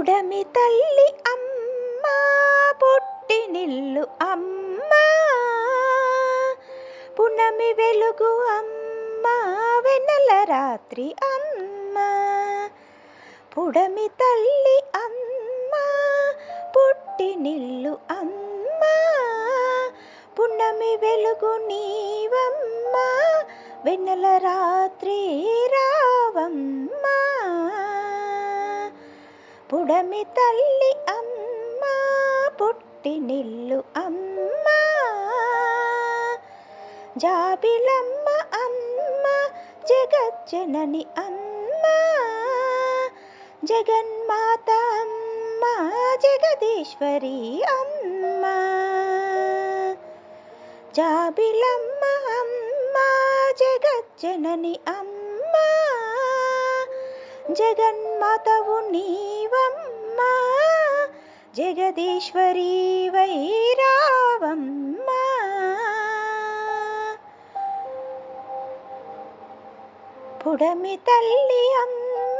పుడమి తల్లి అమ్మ పుట్టినిల్లు అమ్మా. పునమి వెలుగు అమ్మా వెనల రాత్రి అమ్మా. పుడమి తల్లి అమ్మ పుట్టినిల్లు అమ్మా. పున్నమి వెలుగు నీవమ్మా వెన్నెల రాత్రి రావమ్మా. పుడమి తల్లి అమ్మ పుట్టినిల్లు అమ్మ. జాబిలమ్మ అమ్మ జగజ్జనని అమ్మ. జగన్మాత అమ్మ జగదీశ్వరి అమ్మ. జాబిలమ్మ అమ్మ జగజ్జనని అమ్మ. జగన్మాతవు నీవమ్మ జగదీశ్వరి వైరావమ్మ. పుడమి తల్లి అమ్మ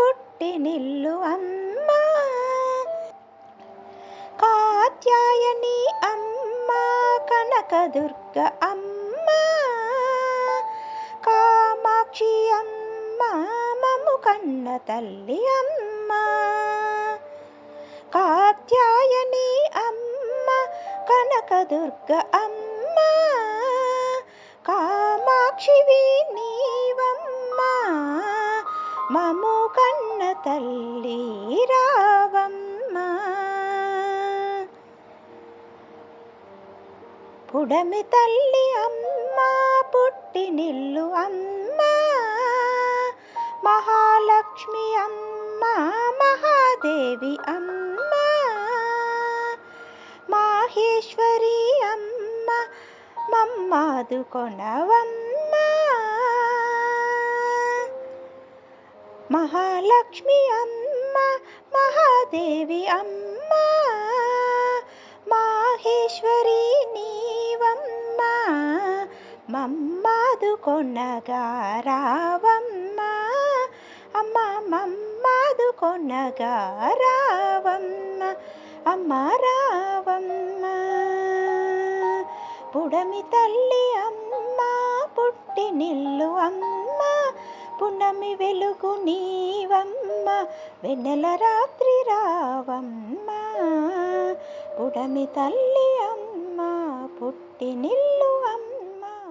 పుట్టినిల్లు అమ్మ. కాత్యాయని అమ్మ కనకదుర్గ అమ్మ. కామాక్షి అమ్మ కన్న తల్లి అమ్మ. కాత్యాయని అమ్మ కనకదుర్గ అమ్మ. కామాక్షివి నీవమ్మ. మము కన్న తల్లి రావమ్మ. పుడమి తల్లి అమ్మ పుట్టినిల్లు అమ్మ. మహాదేవి అమ్మ. మాహేశ్వరి అమ్మ మమ్మాదు కొనవమ్మ. మహాలక్ష్మి అమ్మ మహాదేవి అమ్మ. మాహేశ్వరి నీవమ్మ మమ్మాదు మమ్మాదు రావమ్మ అమ్మ రావమ్మ. పుడమి తల్లి అమ్మ పుట్టి నిల్లు అమ్మ. పున్నమి వెలుగు నీవమ్మ వెన్నెల రాత్రి రావమ్మ. పుడమి తల్లి అమ్మ పుట్టినిల్లు